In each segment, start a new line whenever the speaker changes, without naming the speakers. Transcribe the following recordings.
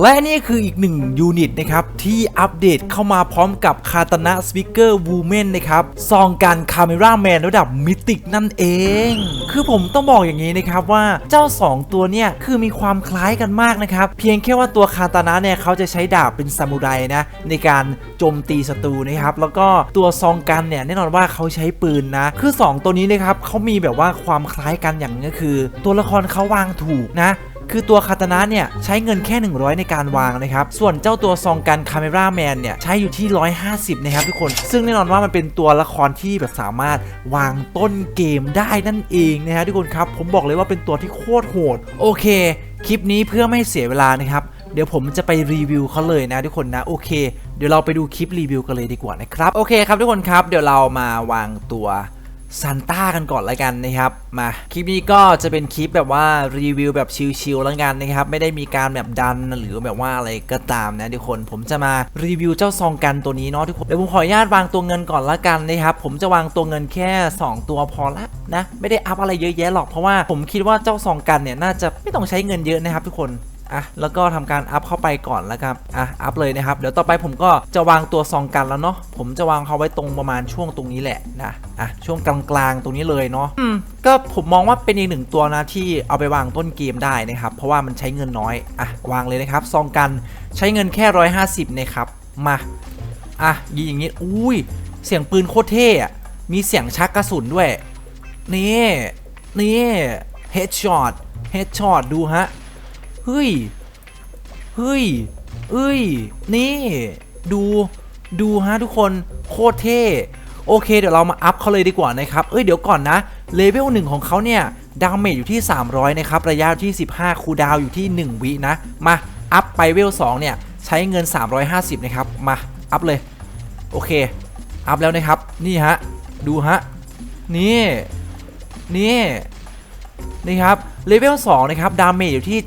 และนี่คืออีกหนึ่งยูนิตนะครับที่อัปเดตเข้ามาพร้อมกับคาตานะสปิเกอร์วูแมนนะครับซองการคาเมราแมนระดับมิติกนั่นเอง คือผมต้องบอกอย่างนี้นะครับว่าเจ้า 2 ตัวเนี่ยคือมีความคล้ายกันมากนะครับ เพียงแค่ว่าตัวคาตานะเนี่ยเขาจะใช้ดาบเป็นซามูไรนะในการโจมตีศัตรูนะครับแล้วก็ตัวซองกันเนี่ยแน่นอนว่าเขาใช้ปืนนะ คือ 2 ตัวนี้นะครับเขามีแบบว่าความคล้ายกันอย่างนึงก็คือ ตัวละครเขาวางถูกนะ คือตัวคาตานะเนี่ยใช้เงินแค่ 100 ในการวางนะครับ ส่วนเจ้าตัวซองกันคาเมราแมนเนี่ยใช้อยู่ที่ 150 นะครับทุกคน ซึ่งแน่นอนว่ามันเป็นตัวละครที่แบบสามารถวางต้นเกมได้นั่นเองนะฮะทุกคนครับ ผมบอกเลยว่าเป็นตัวที่โคตรโหด โอเค คลิปนี้เพื่อไม่เสียเวลานะครับเดี๋ยวผมจะไปรีวิวเขาเลยนะทุกคนนะโอเค เดี๋ยวเราไปดูคลิปรีวิวกันเลยดีกว่านะครับโอเคครับทุกคนครับเดี๋ยวเรามาวางตัว ซันต้ากันก่อนแล้วกันนะครับ มาคลิปนี้ก็จะเป็นคลิปแบบว่ารีวิวแบบชิลๆแล้วกันนะครับ ไม่ได้มีการแบบดันหรือแบบว่าอะไรก็ตามนะทุกคน ผมจะมารีวิวเจ้าซองกันตัวนี้เนาะทุกคนเดี๋ยวผมขออนุญาตวางตัวเงินก่อนละกันนะครับ ผมจะวางตัวเงินแค่ 2 ตัวพอละนะ ไม่ได้อัพอะไรเยอะแยะหรอกเพราะว่าผมคิดว่าเจ้าซองกันเนี่ยน่าจะไม่ต้องใช้เงินเยอะนะครับทุกคน อะแล้วก็ทำการอัพเข้าไปก่อนแล้วครับอะอัพเลยนะครับเดี๋ยวต่อไปผมก็จะวางตัวซองกันแล้วเนาะผมจะวางเขาไว้ตรงประมาณช่วงตรงนี้แหละนะอะช่วงกลางๆตรงนี้เลยเนาะอืมก็ผมมองว่าเป็นอีกหนึ่งตัวนะที่เอาไปวางต้นเกมได้นะครับเพราะว่ามันใช้เงินน้อยอะวางเลยนะครับซองกันใช้เงินแค่ร้อยห้าสิบนะครับมาอะยิงอย่างงี้อุ้ยเสียงปืนโคตรเท่อะมีเสียงชักกระสุนด้วยนี่นี่เฮดช็อตเฮดช็อตดูฮะ เฮ้ย เฮ้ย เอ้ย นี่ ดู ดูฮะทุกคน โคตรเท่ โอเค เดี๋ยวเรามาอัพเขาเลยดีกว่านะครับ เอ้ย เดี๋ยวก่อนนะ เลเวลหนึ่งของเขาเนี่ย ดาเมจอยู่ที่ 300 นะครับ ระยะที่ 15 คูดาวอยู่ที่ 1 วินะ มา อัพไปเวล 2 เนี่ย ใช้เงิน 350 นะครับ มา อัพเลย โอเค อัพแล้วนะครับ นี่ฮะ ดูฮะ นี่ นี่ นี่ครับเลเวล2นะครับดาเมจอยู่ที่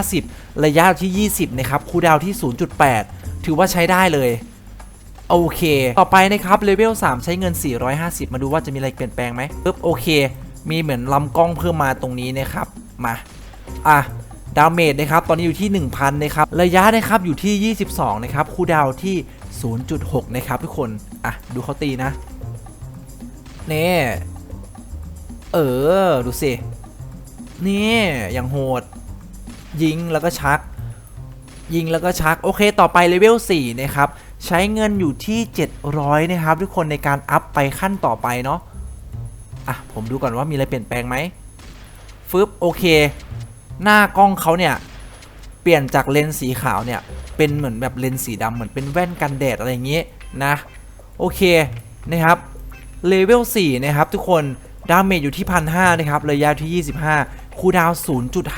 750 ระยะที่ 20 นะครับคูดาวน์ที่ 0.8 ถือว่าใช้ได้เลยโอเค ต่อไปนะครับเลเวล3ใช้เงิน 450 มาดูว่าจะมีอะไรเปลี่ยนแปลงไหมปึ๊บโอเค มีเหมือนลำกล้องเพิ่มมาตรงนี้นะครับมาอะดาเมจนะครับตอนนี้อยู่ที่ 1,000นะครับระยะนะครับอยู่ที่ 22 นะครับคูดาวน์ที่ 0.6 นะครับทุกคนอะดูเขาตีนะเนี่เออ ดูสิ นี่อย่างโหด ยิงแล้วก็ชัก ยิงแล้วก็ชัก โอเค ต่อไปเลเวล4นะครับ ใช้เงินอยู่ที่ 700 นะครับ ทุกคนในการอัพไปขั้นต่อไปเนาะอะ ผมดูก่อนว่ามีอะไรเปลี่ยนแปลงไหมฟึบโอเค หน้ากล้องเขาเนี่ย เปลี่ยนจากเลนส์สีขาวเนี่ย เป็นเหมือนแบบเลนส์สีดำเหมือนเป็นแว่นกันแดดอะไรอย่างงี้นะ โอเคนะครับเลเวล4นะครับทุกคนดาเมจอยู่ที่พันห้านะครับ ระยะที่ 25 คูดาวน์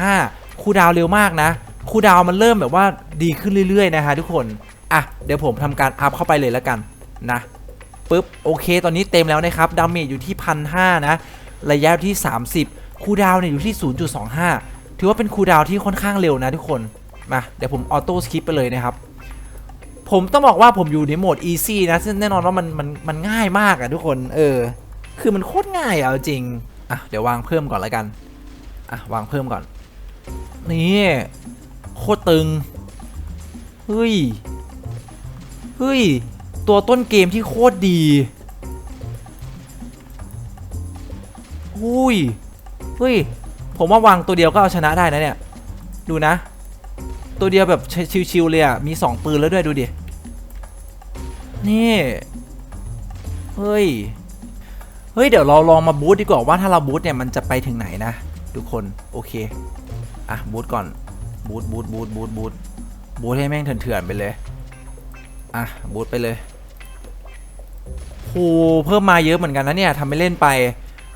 0.5 คูดาวเร็วมากนะ คูดาวมันเริ่มแบบว่าดีขึ้นเรื่อยๆ นะฮะทุกคน อะ เดี๋ยวผมทำการอัพเข้าไปเลยแล้วกันนะปึ๊บ โอเค ตอนนี้เต็มแล้วนะครับ ดาเมจอยู่ที่พันห้านะ ระยะที่ 30 คูดาวเนี่ยอยู่ที่ 0.25 ถือว่าเป็นคูดาวที่ค่อนข้างเร็วนะทุกคน มา เดี๋ยวผมออโต้สคิปไปเลยนะครับ ผมต้องบอกว่าผมอยู่ในโหมด easy นะ ซึ่งแน่นอนว่ามันมันมันง่ายมากอะทุกคน เออ คือมันโคตรง่ายอะเอาจริง อะ เดี๋ยววางเพิ่มก่อนแล้วกัน อะ วางเพิ่มก่อน นี่โคตรตึง เฮ้ย เฮ้ย ตัวต้นเกมที่โคตรดีอุ้ย เฮ้ย ผมว่าวางตัวเดียวก็เอาชนะได้นะเนี่ย ดูนะ ตัวเดียวแบบชิวๆเลยอะ มี2ปืนแล้วด้วยดูดิ นี่ เฮ้ย เฮ้ย เดี๋ยวเราลองมาบูทดีกว่าว่าถ้าเราบูทเนี่ยมันจะไปถึงไหนนะ ทุกคนโอเค อะบูทก่อนบูทบูทบูทบูทบูทบูทให้แม่งเถื่อนๆไปเลย อะบูทไปเลยโหเพิ่มมาเยอะเหมือนกันนะเนี่ยทำไม่เล่นไป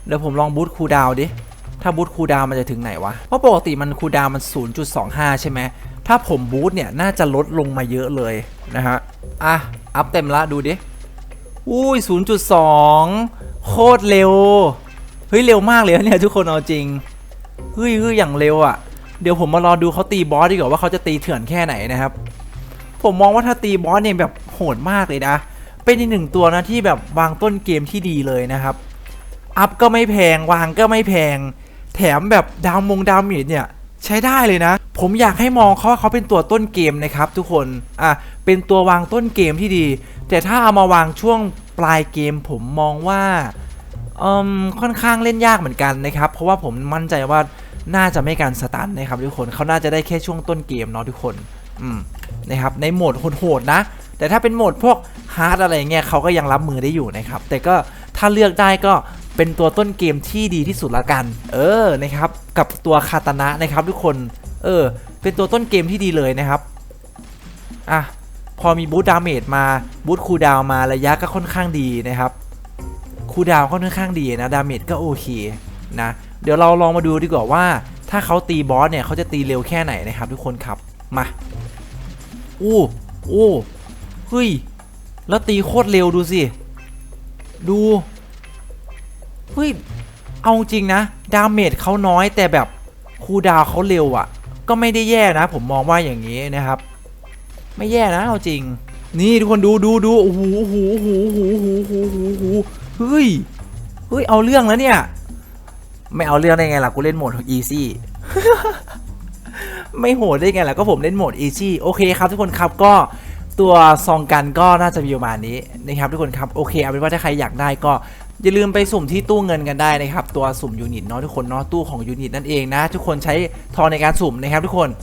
เดี๋ยวผมลองบูทคูดาวดิ ถ้าบูทคูดาวมันจะถึงไหนวะ เพราะปกติมันคูดาวน์มัน 0.25 ใช่ไหม ถ้าผมบูทเนี่ยน่าจะลดลงมาเยอะเลยนะฮะ อะ อัพเต็มละดูดิ อุ้ย 0.2 โคตรเร็ว เฮ้ย เร็วมากเลยเนี่ยทุกคนเอาจริง เฮ้ยเฮ้ยอย่างเร็วอะ่ะ เดี๋ยวผมมารอดูเขาตีบอสดีกว่าว่าเขาจะตีเถื่อนแค่ไหนนะครับ ผมมองว่าถ้าตีบอสเนี่ยแบบโหดมากเลยนะ เป็นอีกหนึ่งตัวนะที่แบบวางต้นเกมที่ดีเลยนะครับ อัพก็ไม่แพงวางก็ไม่แพง แถมแบบดาวมงดาวเมจเนี่ยใช้ได้เลยนะ ผมอยากให้มองเขาว่าเขาเป็นตัวต้นเกมนะครับทุกคน อะ เป็นตัววางต้นเกมที่ดี แต่ถ้าเอามาวางช่วงปลายเกมผมมองว่า ค่อนข้างเล่นยากเหมือนกันนะครับ เพราะว่าผมมั่นใจว่าน่าจะไม่การสตันนะครับทุกคนเขาน่าจะได้แค่ช่วงต้นเกมเนาะทุกคนอืมนะครับในโหมดโหดๆนะ แต่ถ้าเป็นโหมดพวกฮาร์ดอะไรเงี้ยเขาก็ยังรับมือได้อยู่นะครับ แต่ก็ถ้าเลือกได้ก็เป็นตัวต้นเกมที่ดีที่สุดละกัน เออนะครับ กับตัวคาตานะนะครับ ทุกคน เออ เป็นตัวต้นเกมที่ดีเลยนะครับอะพอมีบูทดาเมจมาบูทคูดาวมาระยะก็ค่อนข้างดีนะครับ คูลดาวน์ก็ค่อนข้างดีนะดาเมจก็โอเคนะเดี๋ยวเราลองมาดูดีกว่าว่า ถ้าเขาตีบอสเนี่ยเขาจะตีเร็วแค่ไหนนะครับทุกคนครับมาโอู้อู้เฮ้ยแล้วตีโคตรเร็วดูสิ ดูเฮ้ยเอาจริงนะ ดาเมจเขาน้อยแต่แบบคูดาวเขาเร็วอะ่ะ ก็ไม่ได้แย่นะ ผมมองว่าอย่างนี้นะครับ ไม่แย่นะเอาจริง นี่ทุกคนดูดูดูโอ้โหโอ้โหโอ้โหโอ้โหโอ้โหโอ้โห เฮ้ย เฮ้ย เอาเรื่องแล้วเนี่ย ไม่เอาเรื่องได้ไงล่ะ กูเล่นโหมด easy ไม่โหดได้ไงล่ะ ก็ผมเล่นโหมด easy โอเคครับทุกคนครับก็ตัวซองกันก็น่าจะมีประมาณนี้นะครับทุกคนครับโอเคเอาเป็นว่าถ้าใครอยากได้ก็อย่าลืมไปสุ่มที่ตู้เงินกันได้นะครับ ตัวสุ่มยูนิตเนาะทุกคนเนาะตู้ของยูนิตนั่นเองนะ ทุกคนใช้ทองในการสุ่มนะครับทุกคน